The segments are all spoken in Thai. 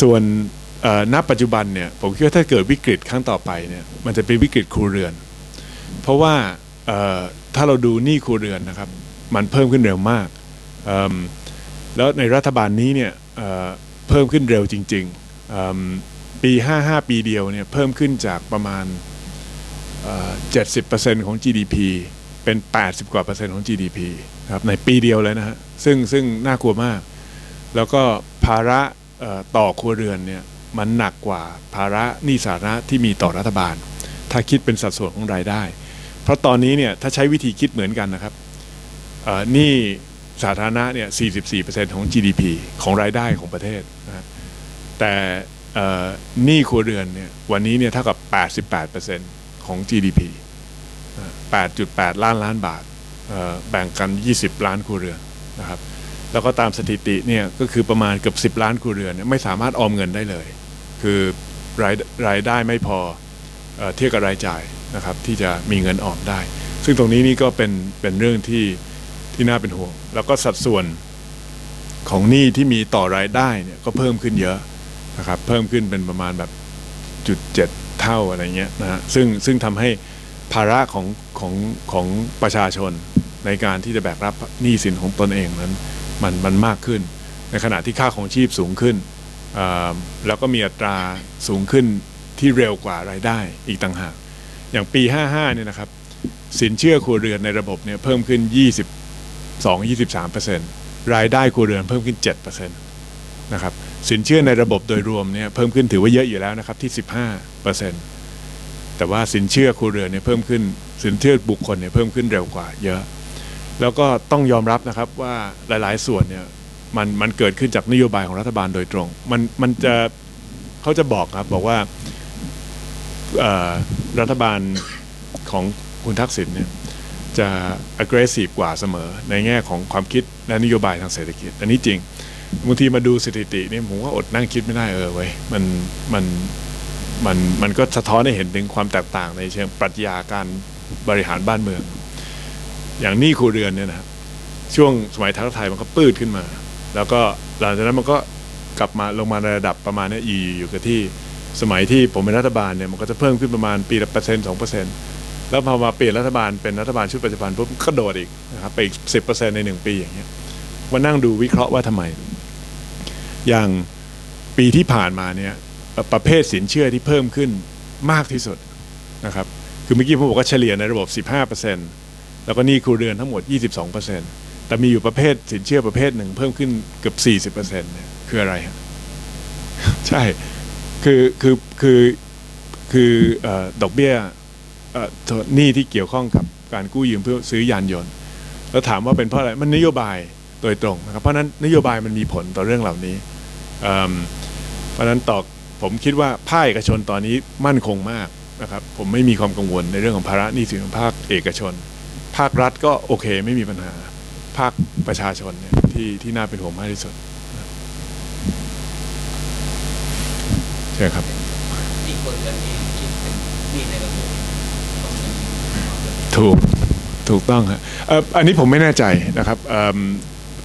ส่วนณปัจจุบันเนี่ยผมคิดว่าถ้าเกิดวิกฤตครั้งต่อไปเนี่ยมันจะเป็นวิกฤตครัวเรือน เพราะว่าถ้าเราดูหนี้ครัวเรือนนะครับ มันเพิ่มขึ้นเร็วมาก แล้วในรัฐบาลนี้เนี่ยเเพิ่มขึ้นเร็วจริงๆปี 55 ปีเดียวเนี่ยเพิ่มขึ้นจากประมาณเอ่อ70%ของ GDP เป็น 80 กว่าเปอร์เซ็นต์ของ GDP ครับในปีเดียวเลยนะฮะซึ่งซึ่งน่ากลัวมาก แล้วก็ภาระ ต่อครัวเรือนเนี่ยมันหนักกว่าภาระหนี้สาธารณะที่มีต่อรัฐบาล ถ้าคิดเป็นสัดส่วนของรายได้ เพราะตอนนี้เนี่ยถ้าใช้วิธีคิดเหมือนกันนะครับหนี้สาธารณะเนี่ย 44%ของ GDP ของรายได้ของประเทศนะแต่หนี้ครัวเรือนเนี่ยวันนี้เนี่ยเท่ากับ 88%ของ GDP 8.8 ล้านล้านบาทแบ่งกัน 20 ล้านครัวเรือนนะครับ แล้วก็ตามสถิติเนี่ยก็คือประมาณเกือบ 10 ล้านครัวเรือนไม่สามารถออมเงินได้เลย คือรายรายได้ไม่พอเอ่อเทียบกับรายจ่ายนะครับที่จะมีเงินออมได้ ซึ่งตรงนี้นี่ก็เป็นเป็นเรื่องที่ที่น่าเป็นห่วง แล้วก็สัดส่วนของหนี้ที่มีต่อรายได้เนี่ยก็เพิ่มขึ้นเยอะนะครับเพิ่มขึ้นเป็นประมาณแบบจุดเจ็ดเท่าอะไรเงี้ยนะฮะซึ่งซึ่งทำให้ภาระของของของประชาชนในการที่จะแบกรับหนี้สินของตนเองนั้น มันมันมากขึ้น ในขณะที่ค่าของชีพสูงขึ้น แล้วก็มีอัตราสูงขึ้นที่เร็วกว่ารายได้อีกต่างหาก อย่างปี 55 เนี่ยนะครับ สินเชื่อครัวเรือนในระบบเนี่ยเพิ่มขึ้น 22-23%รายได้ครัวเรือนเพิ่มขึ้น 7%นะครับสินเชื่อในระบบโดยรวมเนี่ยเพิ่มขึ้นถือว่าเยอะอยู่แล้วนะครับที่ 15%แต่ว่าสินเชื่อครัวเรือนเนี่ยเพิ่มขึ้นสินเชื่อบุคคลเนี่ยเพิ่มขึ้นเร็วกว่าเยอะ แล้วก็ต้องยอมรับนะครับว่าหลาย ๆ ส่วนเนี่ยมันมันเกิดขึ้นจากนโยบายของรัฐบาลโดยตรง มันมันจะเขาจะบอกครับบอกว่ารัฐบาลของคุณทักษิณเนี่ยจะ aggressive กว่าเสมอ ในแง่ของความคิดและนโยบายทางเศรษฐกิจ อันนี้จริงบางทีมาดูสถิตินี่ผมว่าอดนั่งคิดไม่ได้เออเว้ยมันมันมันมันก็สะท้อนให้เห็นถึงความแตกต่างในเชิงปรัชญาการบริหารบ้านเมือง อย่างหนี้ครัวเรือนเนี่ยนะครับช่วงสมัยทักไทยมันก็ปืดขึ้นมา แล้วก็หลังจากนั้นมันก็กลับมาลงมาในระดับประมาณนี้อยู่อยู่กับที่สมัยที่ผมเป็นรัฐบาลเนี่ยมันก็จะเพิ่มขึ้นประมาณปีละเปอร์เซ็นต์สองเปอร์เซ็นต์แล้วพอมาเปลี่ยนรัฐบาลเป็นรัฐบาลชุดปัจจุบันปุ๊บก็โดดอีกนะครับไปอีกสิบเปอร์เซ็นต์ในหนึ่งปีอย่างเงี้ยมานั่งดูวิเคราะห์ว่าทำไม อย่างปีที่ผ่านมาเนี่ยประเภทสินเชื่อที่เพิ่มขึ้นมากที่สุดนะครับคือเมื่อกี้ผมบอกว่าเฉลี่ยในระบบ 15% แล้วก็หนี้ครัวเรือนทั้งหมด 22%แต่มีอยู่ประเภทสินเชื่อประเภทหนึ่งเพิ่มขึ้นเกือบ 40%เนี่ยคืออะไรฮะใช่คือคือคือคือเอ่อดอกเบี้ยเอ่อโทษหนี้ที่เกี่ยวข้องกับการกู้ยืมเพื่อซื้อยานยนต์ แล้วถามว่าเป็นเพราะอะไรมันนโยบายโดยตรงนะครับเพราะฉะนั้นนโยบายมันมีผลต่อเรื่องเหล่านี้เอิ่มเพราะฉะนั้นต่อผมคิดว่าภาคเอกชนตอนนี้มั่นคงมากนะครับผมไม่มีความกังวลในเรื่องของภาระหนี้สินของภาคเอกชน ภาครัฐก็โอเคไม่มีปัญหา ภาคประชาชนเนี่ยที่ที่น่าเป็นห่วงมากที่สุดใช่ครับมีคนเรือนที่คิดเป็นหนี้ในระบบต้องมีถูกถูกต้องครับเอ่ออันนี้ผมไม่แน่ใจนะครับเอิ่ม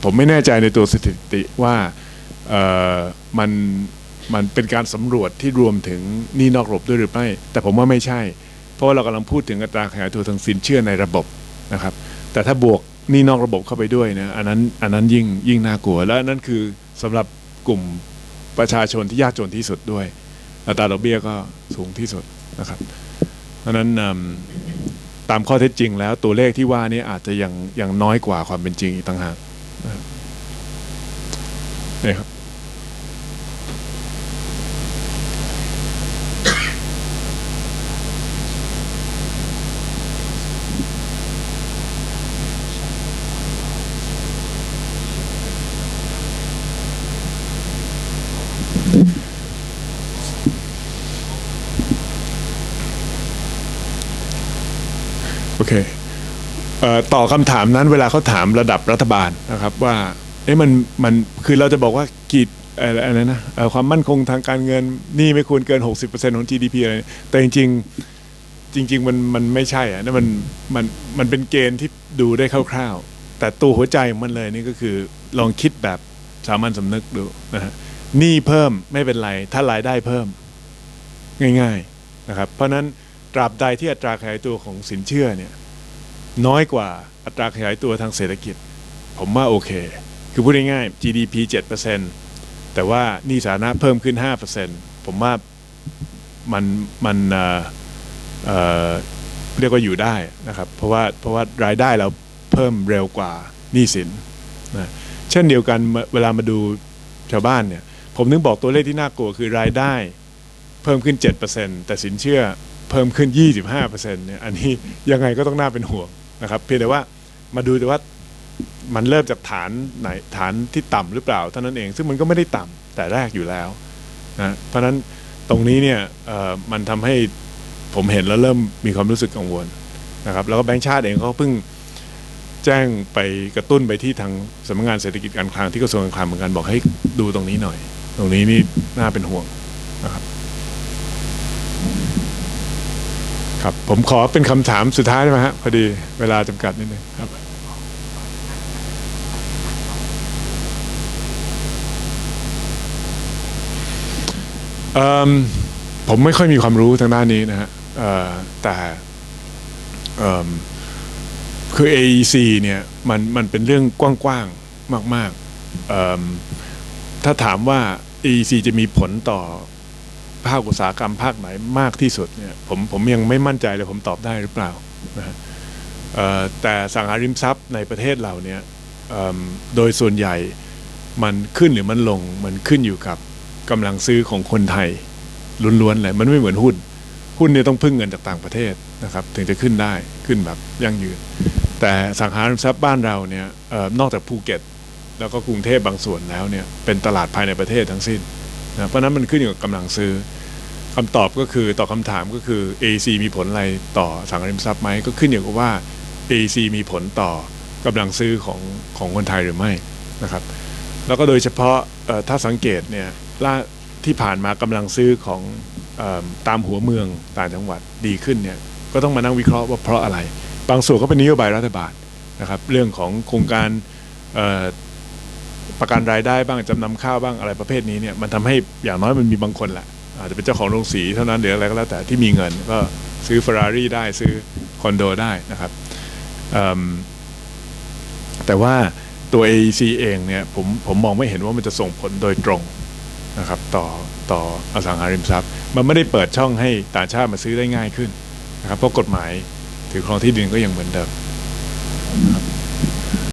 ผมไม่แน่ใจในตัวสถิติว่าเอ่อมันมันเป็นการสำรวจที่รวมถึงหนี้นอกระบบด้วยหรือไม่ แต่ผมว่าไม่ใช่ เพราะว่าเรากำลังพูดถึงอัตราขยายตัวทางสินเชื่อในระบบ นะครับแต่ถ้าบวกนี้นอกระบบเข้าไปด้วยนะอันนั้นอันนั้นยิ่งยิ่งน่ากลัว และนนั้นคือสำหรับกลุ่มประชาชนที่ยากจนที่สุดด้วย อัตราดอกเบี้ยก็สูงที่สุดนะครับเพราะนั้นตามข้อเท็จจริงแล้วตัวเลขที่ว่านี้อาจจะยังยังน้อยกว่าความเป็นจริงอีกต่างหากนะครับ เคต่อคำถามนั้นเวลาเขาถามระดับรัฐบาลนะครับว่าเอ๊ะมันมันคือเราจะบอกว่ากีดอะไรอะนะความมั่นคงทางการเงินนี่ไม่ควรเกิน 60%ของ GDP อะไรแต่จริงจริง ๆ มันมันไม่ใช่อะนั่นมันมันมันเป็นเกณฑ์ที่ดูได้คร่าวๆ แต่ตัวหัวใจมันเลยนี่ก็คือลองคิดแบบสามัญสำนึกดูนะฮะหนี้เพิ่มไม่เป็นไร ถ้ารายได้เพิ่มง่าย ๆนะครับ เพราะนั้น ตราบใดที่อัตราขยายตัวของสินเชื่อเนี่ยน้อยกว่าอัตราขยายตัวทางเศรษฐกิจ ผมว่าโอเค คือพูดง่ายๆ GDP 7%แต่ว่านี้สาธารณะเพิ่มขึ้น 5%ผมว่ามันมันเอ่อเเรียกว่าอยู่ได้นะครับ เพราะว่าเพราะว่ารายได้เราเพิ่มเร็วกว่านี้สินนะเช่นเดียวกันเวลามาดูชาวบ้านเนี่ย ผมนึกบอกตัวเลขที่น่ากลัวคือรายได้เพิ่มขึ้น 7%แต่สินเชื่อ เพิ่มขึ้น 25%เนี่ยอันนี้ยังไงก็ต้องน่าเป็นห่วงนะครับเพียงแต่ว่ามาดูแต่ว่ามันเริ่มจากฐานไหนฐานที่ต่ำหรือเปล่าเท่านั้นเอง ซึ่งมันก็ไม่ได้ต่ำแต่แรกอยู่แล้วนะเพราะฉะนั้นตรงนี้เนี่ยมันทำให้ผมเห็นแล้วเริ่มมีความรู้สึกกังวลนะครับแล้วก็แบงก์ชาติเองเขาเพิ่งแจ้งไปกระตุ้นไปที่ทางสำนักงานเศรษฐกิจการคลังที่กระทรวงการคลังเหมือนกันบอกให้ดูตรงนี้หน่อย ตรงนี้นี่น่าเป็นห่วงนะครับ ครับผมขอเป็นคำถามสุดท้ายได้ไหมฮะพอดีเวลาจำกัดนิดนึงครับผมไม่ค่อยมีความรู้ทางด้านนี้นะฮะเอ่อแต่เอิ่มคือ AEC เนี่ยมันมันเป็นเรื่องกว้างๆ มากๆถ้าถามว่า AEC จะมีผลต่อ ภาคอุตสาหกรรมภาคไหนมากที่สุดเนี่ยผมผมยังไม่มั่นใจเลยผมตอบได้หรือเปล่านะฮะแต่สังหาริมทรัพย์ในประเทศเราเนี่ยโดยส่วนใหญ่มันขึ้นหรือมันลงมันขึ้นอยู่กับกำลังซื้อของคนไทยล้วนๆเลยมันไม่เหมือนหุ้น หุ้นเนี่ยต้องพึ่งเงินจากต่างประเทศนะครับถึงจะขึ้นได้ขึ้นแบบยั่งยืน แต่สังหาริมทรัพย์บ้านเราเนี่ยออนอกจากภูเก็ต แล้วก็กรุงเทพบางส่วนแล้วเนี่ยเป็นตลาดภายในประเทศทั้งสิ้น นะเพราะนั้นมันขึ้นอยู่กับกำลังซื้อคำตอบก็คือต่อคำถามก็คือ AC มีผลอะไรต่อสังหาริมทรัพย์ไหมก็ขึ้นอยู่กับว่า AC มีผลต่อกำลังซื้อของของคนไทยหรือไม่นะครับ แล้วก็โดยเฉพาะถ้าสังเกตเนี่ยล่าที่ผ่านมากำลังซื้อของอตามหัวเมืองต่างจังหวัดดีขึ้นเนี่ยก็ต้องมานั่งวิเคราะห์ว่าเพราะอะไร บางส่วนก็เป็นนโยบายรัฐบาลนะครับ เรื่องของโครงการ ประกันรายได้บ้างจำนำข้าวบ้างอะไรประเภทนี้เนี่ยมันทำให้อย่างน้อยมันมีบางคนแหละอาจจะเป็นเจ้าของโรงสีเท่านั้นหรืออะไรก็แล้วแต่ที่มีเงินก็ซื้อ Ferrari ได้ซื้อคอนโดได้นะครับแต่ว่าตัว AEC เองเนี่ยผมผมมองไม่เห็นว่ามันจะส่งผลโดยตรงนะครับต่อต่ออสังหาริมทรัพย์ มันไม่ได้เปิดช่องให้ต่างชาติมาซื้อได้ง่ายขึ้นนะครับเพราะกฎหมายถือครองที่ดินก็ยังเหมือนเดิมนะครับ